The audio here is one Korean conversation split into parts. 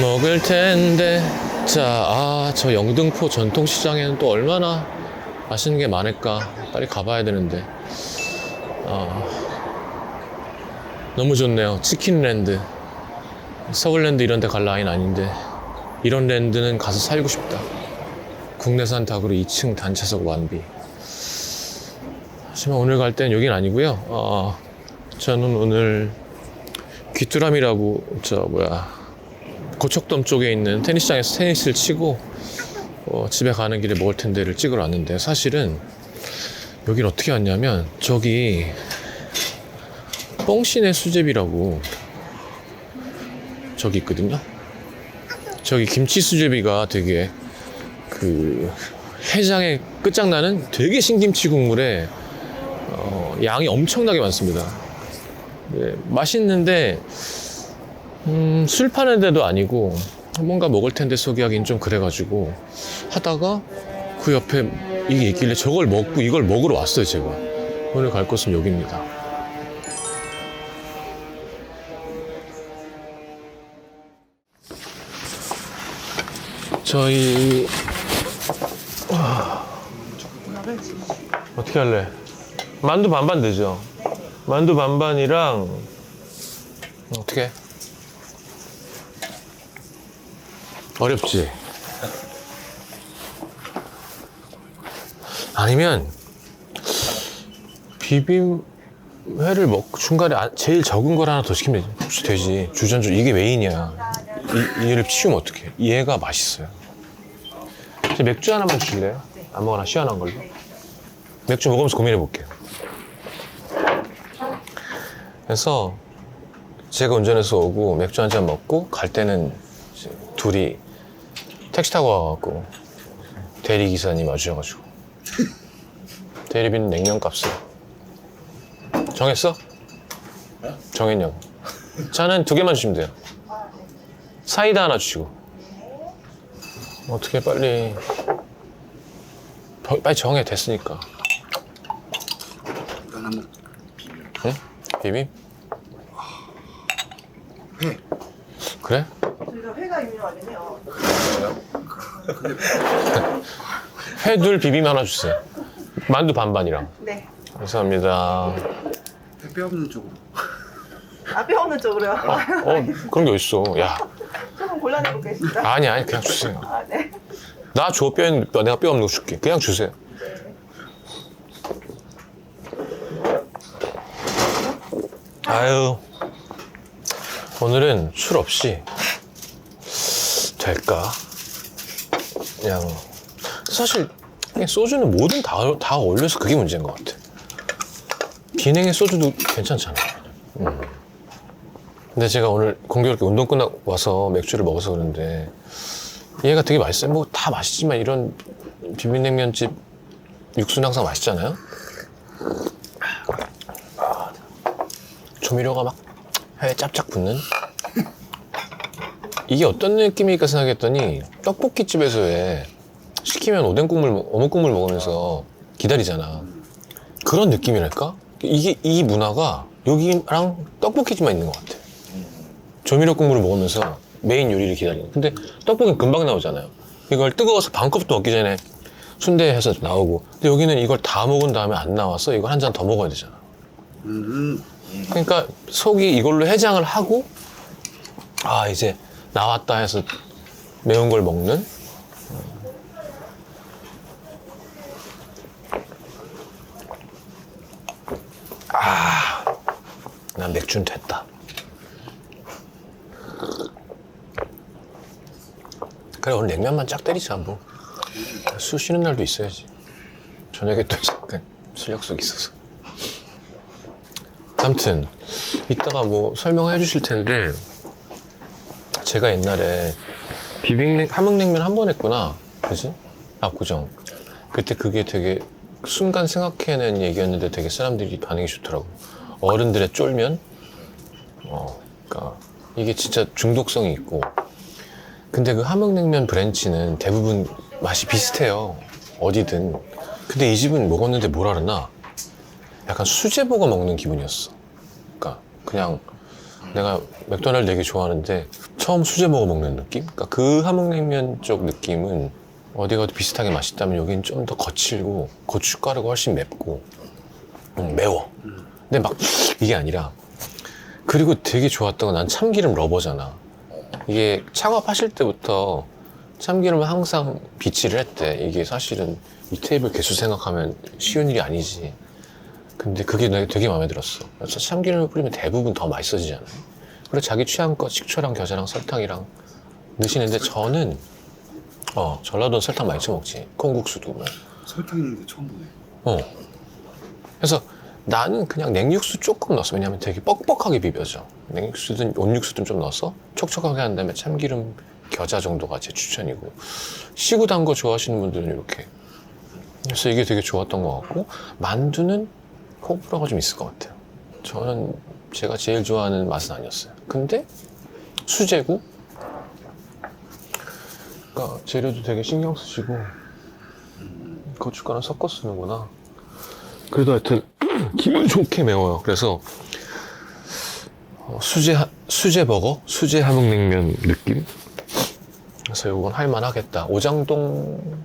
먹을 텐데. 자, 아, 저 영등포 전통시장에는 또 얼마나 맛있는 게 많을까. 빨리 가봐야 되는데. 아, 너무 좋네요. 치킨랜드. 서울랜드 이런 데 갈 라인 아닌데. 이런 랜드는 가서 살고 싶다. 국내산 닭으로 2층 단차석 완비. 하지만 오늘 갈 땐 여긴 아니고요. 어, 저는 오늘 귀뚜라미라고 저 뭐야 고척돔 쪽에 있는 테니스장에서 테니스를 치고 어, 집에 가는 길에 먹을 텐데를 찍으러 왔는데 사실은 여긴 어떻게 왔냐면 저기 뽕신의 수제비라고 저기 있거든요. 저기 김치 수제비가 되게 그 해장에 끝장나는 되게 신김치 국물에 어, 양이 엄청나게 많습니다. 네, 맛있는데 음, 술 파는 데도 아니고 뭔가 먹을 텐데 소개하긴 좀 그래가지고 하다가 그 옆에 이게 있길래 저걸 먹고 이걸 먹으러 왔어요 제가 오늘 갈 곳은 여기입니다 저희 와. 어떻게 할래? 만두 반반 되죠? 만두 반반이랑 어떻게? 어렵지? 아니면 비빔회를 먹고 중간에 아- 제일 적은 걸 하나 더 시키면 되지. 주전주 이게 메인이야. 이, 얘를 치우면 어떡해. 얘가 맛있어요. 이제 맥주 하나만 주실래요? 아무거나? 시원한 걸로? 맥주 먹으면서 고민해 볼게요 그래서 제가 운전해서 오고 맥주 한 잔 먹고 갈 때는 둘이 택시 타고 와갖고 대리 기사님 와주셔가지고 대리비는 냉면 값을 정했어? 정했냐고 차는 두 개만 주시면 돼요 사이다 하나 주시고 어떻게 빨리 더- 빨리 정해 됐으니까 이건 한번 응? 비빔? 회. 그래? 저희가 회가 유명하네요. 회둘 비빔 하나 주세요 만두 반반이랑 네. 감사합니다 뼈 없는 쪽으로. 앞에 없는 쪽으로요. 어 그런 게 어딨어 야 조금 곤란해 보겠습니다. 아니 아니 그냥 주세요 아, 네. 나 줘 뼈 있는 뼈 내가 뼈 없는 거 줄게 그냥 주세요 아유 오늘은 술 없이 될까 그냥 사실 그냥 소주는 뭐든 다, 다 어울려서 그게 문제인 것 같아 비냉의 소주도 괜찮잖아 음. 근데 제가 오늘 공교롭게 운동 끝나고 와서 맥주를 먹어서 그런데 얘가 되게 맛있어요. 뭐 다 맛있지만 이런 비빔냉면집 육수는 항상 맛있잖아요. 조미료가 막 혀에 짭짭 붙는 이게 어떤 느낌일까 생각했더니 떡볶이 집에서 왜 시키면 오뎅 국물, 먹- 어묵 국물 먹으면서 기다리잖아. 그런 느낌이랄까? 이게 이 문화가 여기랑 떡볶이집만 있는 것 같아. 조미료 국물을 먹으면서 메인 요리를 기다리는. 근데 떡볶이는 금방 나오잖아요. 이걸 뜨거워서 반컵도 먹기 전에 순대해서 나오고. 근데 여기는 이걸 다 먹은 다음에 안 나와서 이걸 한 잔 더 먹어야 되잖아. 음. 그러니까 속이 이걸로 해장을 하고 아 이제 나왔다 해서 매운 걸 먹는? 아 난 맥주는 됐다. 그래 오늘 냉면만 쫙 때리자 뭐술 쉬는 날도 있어야지. 저녁에 또 잠깐 술 약속 있어서. 아무튼 이따가 뭐 설명해 주실 텐데 제가 옛날에 비빔냉 함흥냉면 한 번 했구나. 그지? 압구정. 그때 그게 되게 순간 생각해낸 얘기였는데 되게 사람들이 반응이 좋더라고. 어른들의 쫄면? 어 그러니까 이게 진짜 중독성이 있고. 근데 그 함흥냉면 브랜치는 대부분 맛이 비슷해요. 어디든. 근데 이 집은 먹었는데 뭘 알았나? 약간 수제버거 먹는 기분이었어. 그러니까 그냥 내가 맥도날드 되게 좋아하는데 처음 수제 먹어 먹는 느낌? 그러니까 그 함흥냉면 쪽 느낌은 어디 가도 비슷하게 맛있다면 여긴 좀더 거칠고 고춧가루가 훨씬 맵고 음, 매워. 근데 막 이게 아니라 그리고 되게 좋았던 건 난 참기름 러버잖아. 이게 창업하실 때부터 참기름을 항상 비치를 했대. 이게 사실은 이 테이블 개수 생각하면 쉬운 일이 아니지. 근데 그게 내가 되게 마음에 들었어. 그래서 참기름을 뿌리면 대부분 더 맛있어지잖아요. 그리고 자기 취향껏 식초랑 겨자랑 설탕이랑 넣으시는데 저는 어 전라도는 설탕 많이 쳐먹지. 콩국수도 뭐. 설탕 있는데 처음 보네. 어. 그래서 나는 그냥 냉육수 조금 넣었어. 왜냐면 되게 뻑뻑하게 비벼져. 냉육수든 온육수든 좀 넣어서 촉촉하게 한 다음에 참기름 겨자 정도가 제 추천이고. 시고 단거 좋아하시는 분들은 이렇게. 그래서 이게 되게 좋았던 것 같고, 만두는 호불호가 좀 있을 것 같아요. 저는 제가 제일 좋아하는 맛은 아니었어요. 근데 수제고, 그러니까 재료도 되게 신경 쓰시고, 고춧가루 섞어 쓰는구나. 그래도 하여튼 기분 좋게 매워요. 그래서 어, 수제 하- 수제 버거, 수제 함흥냉면 느낌. 그래서 이건 할만하겠다. 오장동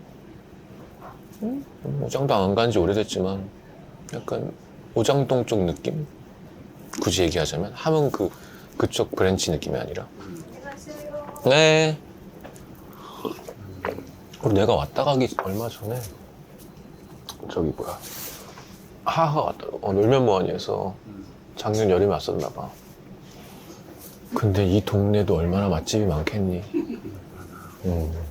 음? 오장동 안 간지 오래됐지만 약간 오장동 쪽 느낌. 굳이 얘기하자면 함흥 그 그쪽 브랜치 느낌이 아니라. 네. 그리고 내가 왔다 가기 얼마 전에 저기 뭐야 하하가 왔다 어, 놀면 뭐하니에서 작년 여름에 왔었나 봐 근데 이 동네도 얼마나 맛집이 많겠니 음.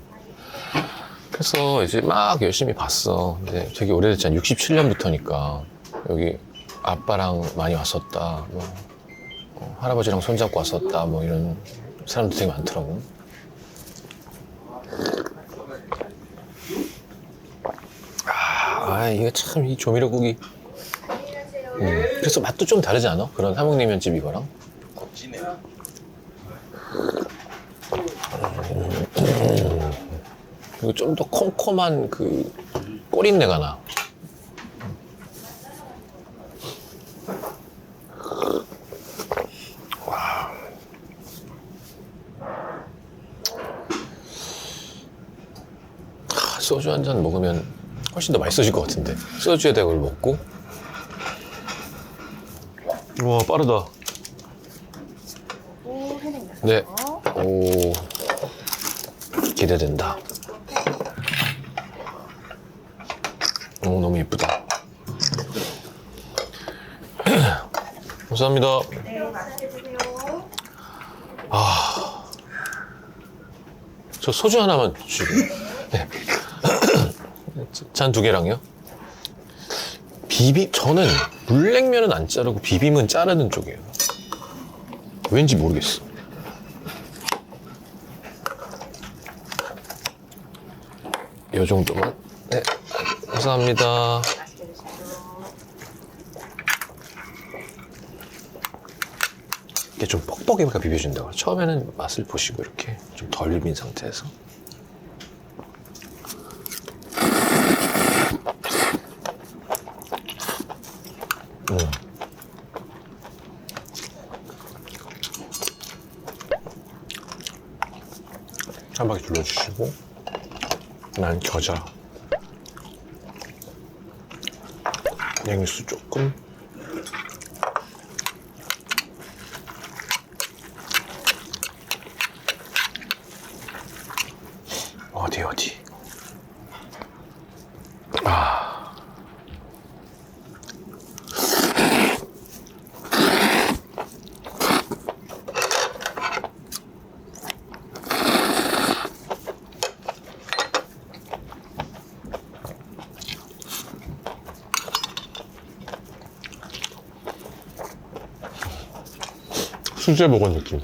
그래서 이제 막 열심히 봤어. 근데 되게 오래됐잖아 67년부터니까. 여기 아빠랑 많이 왔었다. 뭐 어, 할아버지랑 손잡고 왔었다. 뭐 이런 사람들 되게 많더라고. 아 이게 참 이 조미료국이. 음, 그래서 맛도 좀 다르지 않아? 그런 함흥냉면 집 이거랑 그리고 좀 더 콤콤한 그 꼬린내가 나. 아, 소주 한 잔 먹으면 훨씬 더 맛있어질 것 같은데. 소주에다 이걸 먹고. 와 빠르다. 오. 네. 오. 기대된다 오 너무 예쁘다 감사합니다. 네, 맛있게 드세요. 저 소주 하나만 주시고. 네. 잔 두 개랑요. 비빔 저는 물냉면은 안 자르고 비빔은 자르는 쪽이에요. 왠지 모르겠어. 요 정도만. 네. 감사합니다 맛있게 드십시오. 이게 좀 뻑뻑하게 비벼준다고 처음에는 맛을 보시고 이렇게 좀 덜 비빈 상태에서. 음. 한 바퀴 둘러주시고 난 겨자. 냉수 조금 어디 어디 아 수제 먹은 느낌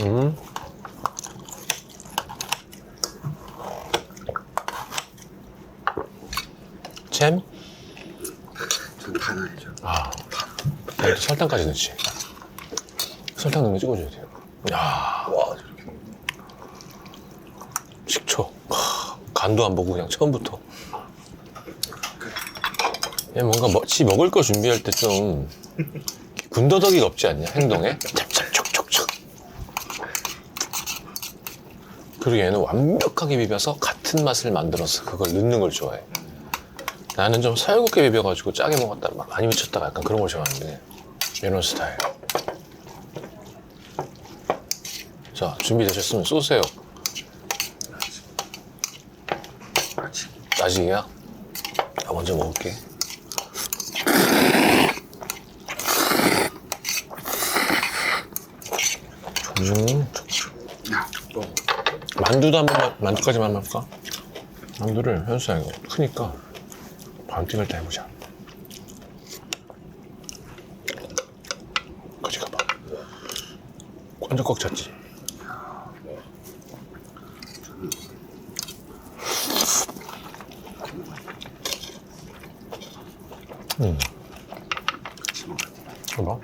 음. 잼? 전다 나야죠. 아, 여기 설탕까지 넣지. 설탕 넣으면 찍어줘야 돼요. 야, 와, 저렇게. 식초. 하, 간도 안 보고 그냥 처음부터. 얘 뭔가 뭐, 지 먹을 거 준비할 때 좀 군더더기가 없지 않냐 행동에 찹찹촉촉촉 그리고 얘는 완벽하게 비벼서 같은 맛을 만들어서 그걸 넣는 걸 좋아해 나는 좀 살굳게 비벼가지고 짜게 먹었다 막 많이 미쳤다가 약간 그런 걸 좋아하는데 이런 스타일 자 준비되셨으면 쏘세요. 아직이야? 나 먼저 먹을게. 음. 만두도 한 번만, 만두까지만 한번 할까? 만두를 현수야 이거 크니까 반띵을 때 해보자. 거기 가봐. 완전 꽉 찼지? 음, 같이 먹어야 돼. 봐봐.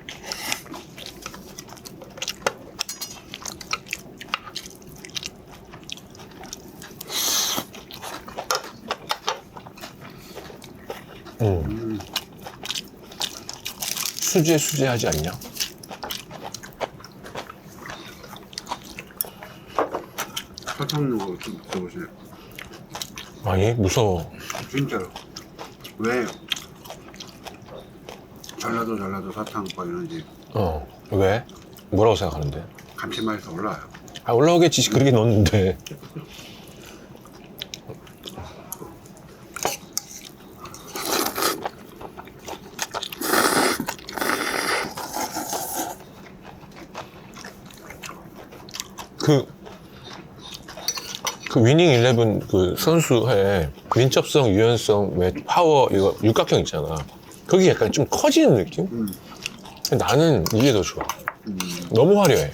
음. 수제 수제하지 않냐? 거좀 드셔보세요. 아니 무서워. 진짜로. 왜 전라도 전라도 사탕과 이런지 어 왜? 뭐라고 생각하는데? 감칠맛이 더 올라와요. 아 올라오겠지 그렇게 넣었는데. 그, 그 위닝 11그 선수의 민첩성, 유연성, 왜 파워, 이거 육각형 있잖아. 거기 약간 좀 커지는 느낌? 음. 나는 이게 더 좋아. 음. 너무 화려해.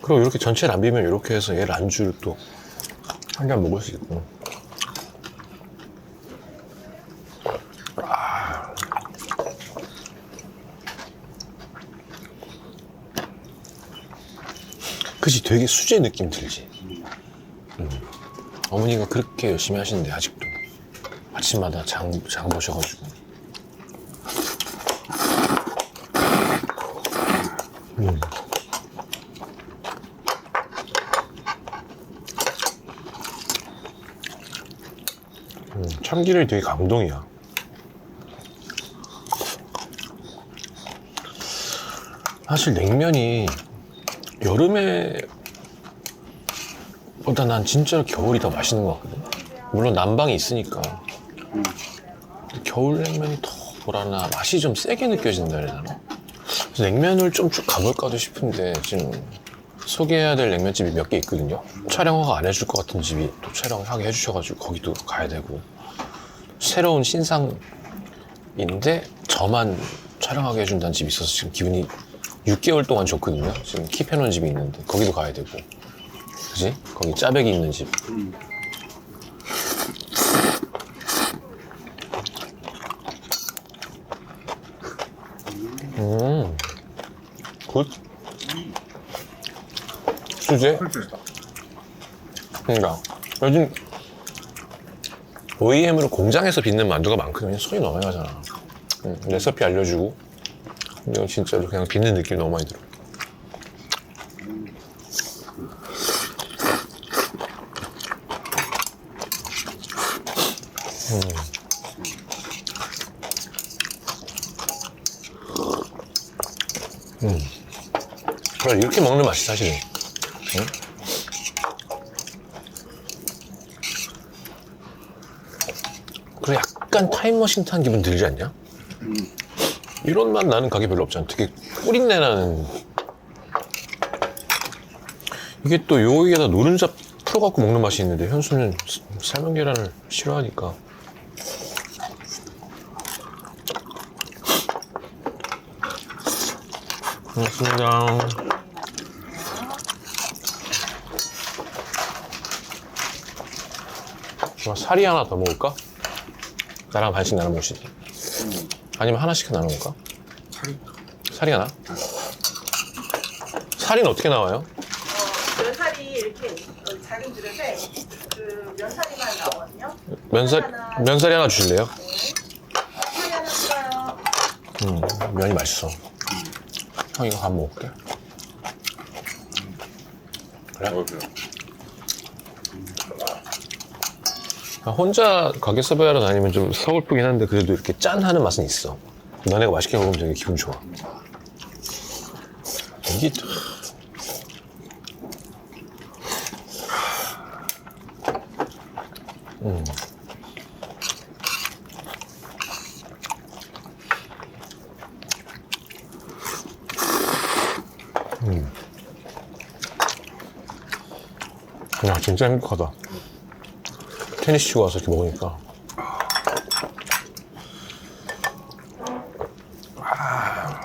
그리고 이렇게 전체를 안 비면 이렇게 해서 얘를 안주를 또 한 잔 먹을 수 있고. 그치, 되게 수제 느낌 들지. 음. 어머니가 그렇게 열심히 하시는데, 아직도. 아침마다 장, 장 보셔가지고. 음, 참기름이 되게 감동이야. 사실 냉면이 여름에 보다 난 진짜로 겨울이 더 맛있는 것 같거든. 물론 난방이 있으니까. 겨울 냉면이 더 뭐라나 맛이 좀 세게 느껴진다 해야 되나? 냉면을 좀 쭉 가볼까도 싶은데 지금 소개해야 될 냉면집이 몇 개 있거든요. 촬영 허가 안 해줄 것 같은 집이 또 촬영하게 해주셔가지고 거기도 가야 되고 새로운 신상인데 저만 촬영하게 해준다는 집이 있어서 지금 기분이 6개월 동안 좋거든요. 지금 킵해놓은 집이 있는데 거기도 가야 되고 그지? 거기 짜배기 있는 집. 음. 음, 굿. 수제? 그러니까 요즘 OEM으로 공장에서 빚는 만두가 많거든요. 손이 너무 많이 가잖아. 응, 레시피 알려주고. 이거 진짜로 그냥 빚는 느낌 너무 많이 들어. 음. 음. 그래, 이렇게 먹는 맛이 사실은. 응? 그리고 약간 타임머신 탄 기분 들지 않냐? 음. 이런 맛 나는 가게 별로 없잖아. 되게 뿌린내 나는. 이게 또 여기에다 노른자 풀어갖고 먹는 맛이 있는데 현수는 스- 삶은 계란을 싫어하니까. 고맙습니다. 뭐 사리 하나 더 먹을까? 나랑 반씩 나눠 먹으시지. 음. 아니면 하나씩 나눠 먹을까? 살이. 살이 하나? 살이는 어떻게 나와요? 어, 그 살이 이렇게 어, 작은 그릇에 그 면사리만 나오거든요. 면살, 면사리 하나 주실래요? 네. 면사리 하나 추가요. 음, 면이 맛있어. 형 이거 밥 먹을게. 그래? 먹어요. 아, 혼자 가게 서버하러 다니면 좀 서글프긴 한데 그래도 이렇게 짠 하는 맛은 있어. 너네가 맛있게 먹으면 되게 기분 좋아. 이게 참- 음. 음. 야 진짜 행복하다. 테니스 치고 와서 이렇게 먹으니까 아.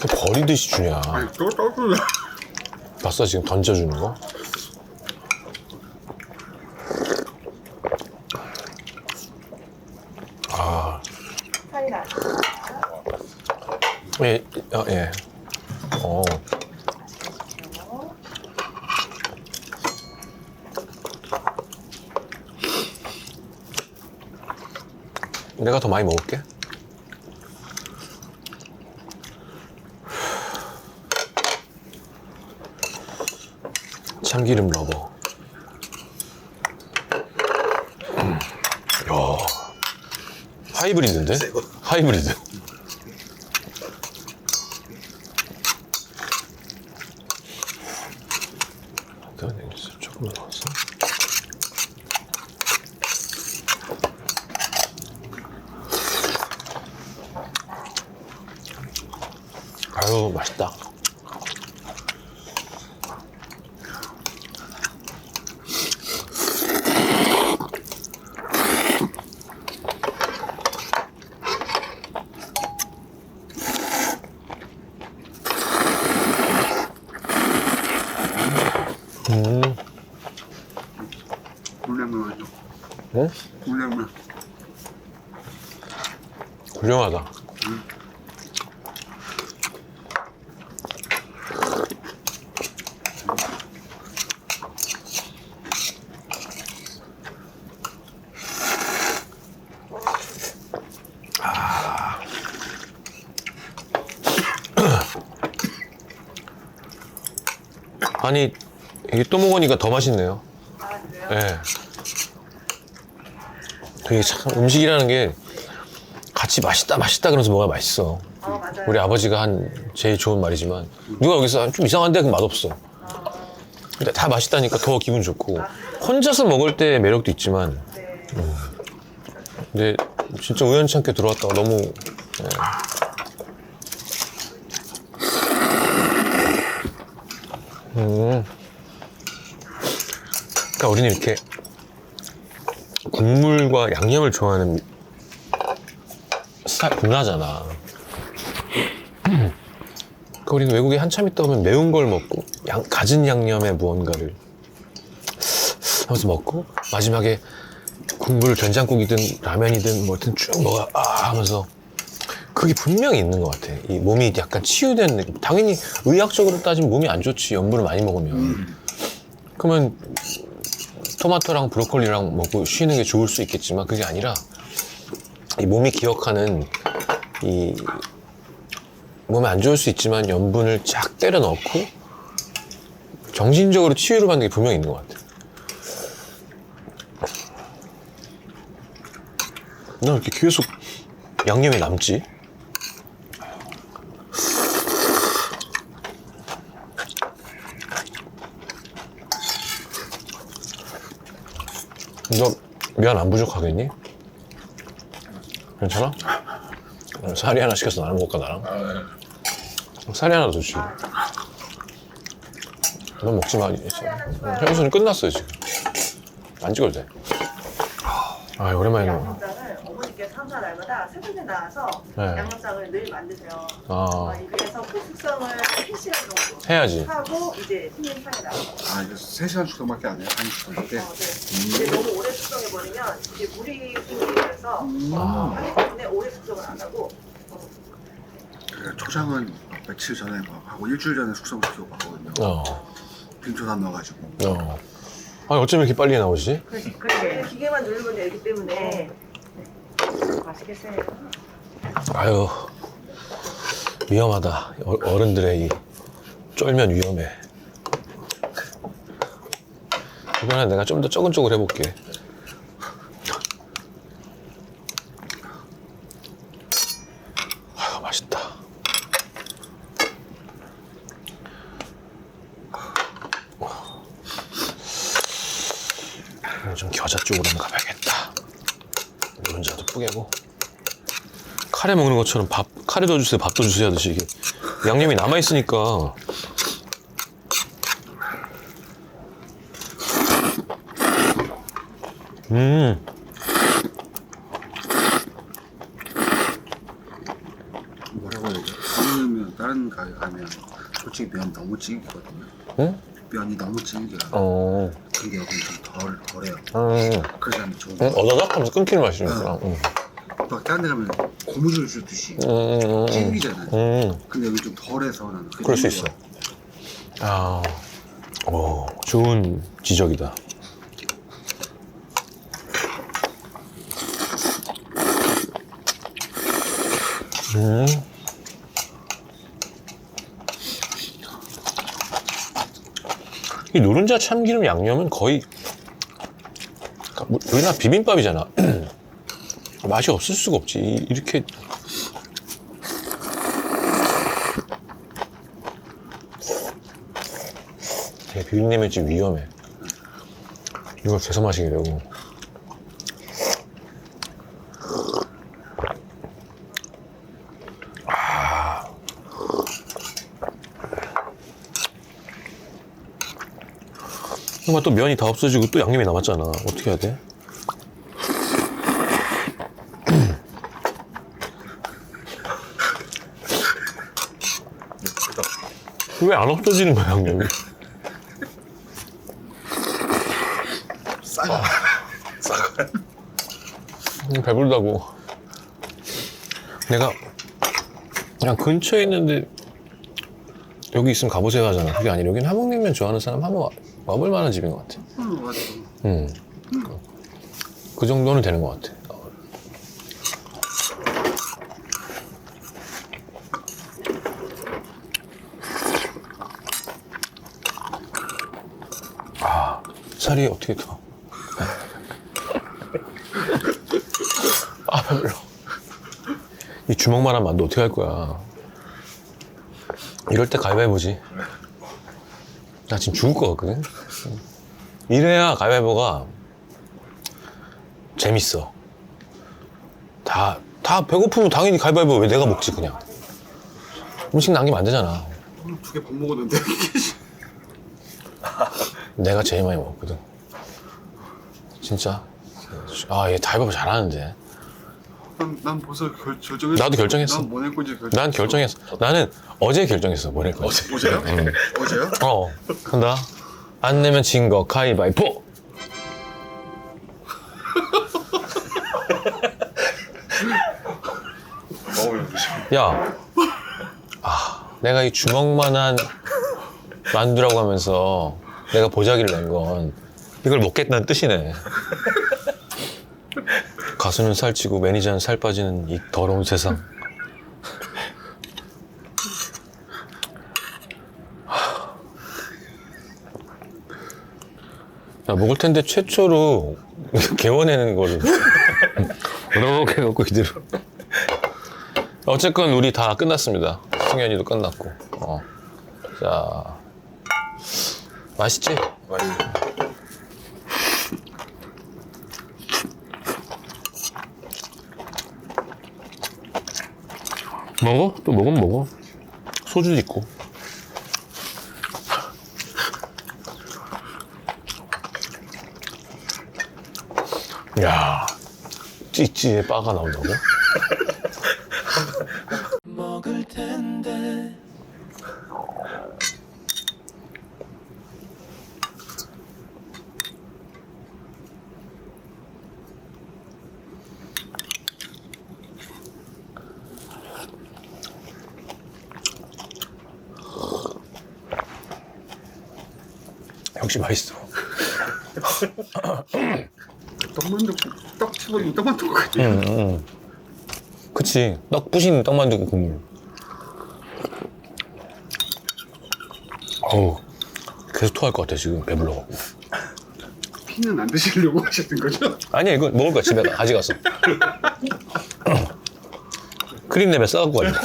이렇게 버리듯이 주냐 또 떠주네. 봤어 지금 던져주는 거? 아, 나. 예, 어, 예. 어, 내가 더 많이 먹을게. 참기름 러버. 음. 야, 하이브리드인데? 하이브리드. 이건 여기서 조금만 넣었어. 아유 맛있다. 음, 물냉면 하죠. 응? 물냉면. 훌륭하다. 아. 아니 이게 또 먹으니까 더 맛있네요. 아 그래요? 예. 그게 참 음식이라는 게 같이 맛있다 맛있다 그러면서 뭐가 맛있어. 어 맞아요. 우리 아버지가 한 제일 좋은 말이지만 누가 여기서 좀 이상한데 그 맛없어. 근데 다 맛있다니까 더 기분 좋고 혼자서 먹을 때 매력도 있지만 네. 근데 진짜 우연치 않게 들어왔다가 너무 예. 음. 그러니까 우리는 이렇게 국물과 양념을 좋아하는 스타일 문화잖아. 그 우리는 외국에 한참 있다 보면 매운 걸 먹고 양, 갖은 양념에 무언가를 하면서 먹고 마지막에 국물 된장국이든 라면이든 뭐든 쭉 먹어 아 하면서 그게 분명히 있는 것 같아. 이 몸이 약간 치유된 느낌. 당연히 의학적으로 따지면 몸이 안 좋지. 염분을 많이 먹으면. 그러면 토마토랑 브로콜리랑 먹고 쉬는 게 좋을 수 있겠지만 그게 아니라 이 몸이 기억하는 이 몸에 안 좋을 수 있지만 염분을 쫙 때려 넣고 정신적으로 치유를 받는 게 분명히 있는 것 같아. 나 이렇게 계속 양념이 남지? 너면안 부족하겠니? 괜찮아? 사리 하나 시켜서 나눠 먹을까 나랑? 사리 하나 더 주지. 넌 먹지 마. 혈순이 끝났어요 지금. 안 찍어도 돼. 아 오랜만에 먹어. 항상 날마다 새벽에 나와서 네. 양념장을 늘 만드세요. 아 어, 그래서 그 숙성을 1시간 정도 해야지. 하고 이제 신림판에 나와요. 아 이거 3시간 숙성밖에 안 해요. 한 숙성할 때. 어, 네. 근데 너무 오래 숙성해버리면 이게 물이 생기면서 아. 하기 때문에 오래 숙성을 안 하고 그 초장은 며칠 전에 막 하고 일주일 전에 숙성시키고 하거든요. 어. 빙초산 넣어가지고. 어. 아니 어쩜 이렇게 빨리 나오지? 그렇게 기계만 누르면 되기 때문에 아유 위험하다. 어, 어른들의 이 쫄면 위험해. 이번엔 내가 좀 더 적은 쪽으로 해볼게. 아유 맛있다. 오늘 좀 겨자 쪽으로 한번 가봐야겠다. 노른자도 뿌개고. 카레 먹는 것처럼 밥 카레 도 주세요, 밥도 주세요 하듯이 이게 양념이 남아 있으니까. 음, 뭐라고 해야 되죠? 아니면 다른 가게 가면 솔직히 면 너무 질기거든요. 응? 면이 너무 질겨요. 어, 근데 여기는 좀 덜, 덜해요. 음, 그래서 좋은 거. 어다닥 하면서 끊기는 맛이니까. 응. 막 다른 데 가면 고무줄 주듯이 음, 음, 음, 질기잖아요. 음, 근데 여기 좀 덜해서 나는 그게 그럴 수 있어. 아, 오, 좋은 지적이다. 음. 이 노른자 참기름 양념은 거의 그러니까 뭐 우리나라 비빔밥이잖아. 맛이 없을 수가 없지. 이- 이렇게 되게 비빔냉면 좀 위험해. 이걸 계속 마시려고. 아. 또 면이 다 없어지고 또 양념이 남았잖아. 어떻게 해야 돼? 왜 안 없어지는 거야, 양념이? 싸가. 싸가. 음, 배불다고. 내가 그냥 근처에 있는데 여기 있으면 가보세요 하잖아. 그게 아니라 여기는 함흥냉면 좋아하는 사람 한번 와- 와볼 만한 집인 것 같아. 응, 맞아. 음. 그 정도는 되는 것 같아. 아, 살이 어떻게 더? 아, 배불러. 이 주먹만한 만두 어떻게 할 거야? 이럴 때 가위바위보지. 나 지금 죽을 것 같거든? 이래야 가위바위보가 재밌어. 다, 다 배고프면 당연히 가위바위보 왜 내가 먹지, 그냥. 음식 남기면 안 되잖아. 오늘 두 개 밥 먹었는데. 내가 제일 많이 먹었거든. 진짜. 아, 얘 가위바위보 잘하는데. 난, 난 벌써 결, 결정했어. 나도 결정했어. 난뭐 낼 건지 결정. 난 결정했어. 나는 어제 결정했어. 뭐낼 거지. 어제요? 어제요? 어, 간다. 안 내면 진 거 가위바위보! 야, 아, 내가 이 주먹만한 만두라고 하면서 내가 보자기를 낸 건 이걸 먹겠다는 뜻이네. 가수는 살찌고 매니저는 살 빠지는 이 더러운 세상. 야, 먹을 텐데 최초로 개원해낸 거를 이렇게 해갖고 이대로. 어쨌건 우리 다 끝났습니다. 승현이도 끝났고. 어. 자, 맛있지? 먹어? 또 먹으면 먹어. 소주도 있고. 야, 찌찌에 빠가 나온다고? 역시 맛있어. 떡만두 떡 집어넣으면 떡만두 것 같아. 응, 응. 그치. 떡 부신 떡만두 국물. 어우, 계속 토할 것 같아, 지금 배불러갖고. 피는 안 드시려고 하셨던 거죠? 아니야, 이거 먹을 거야, 집에 가, 가져가서. 크림랩에 싸갖고 가려고.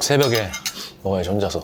새벽에 먹어야지, 혼자서.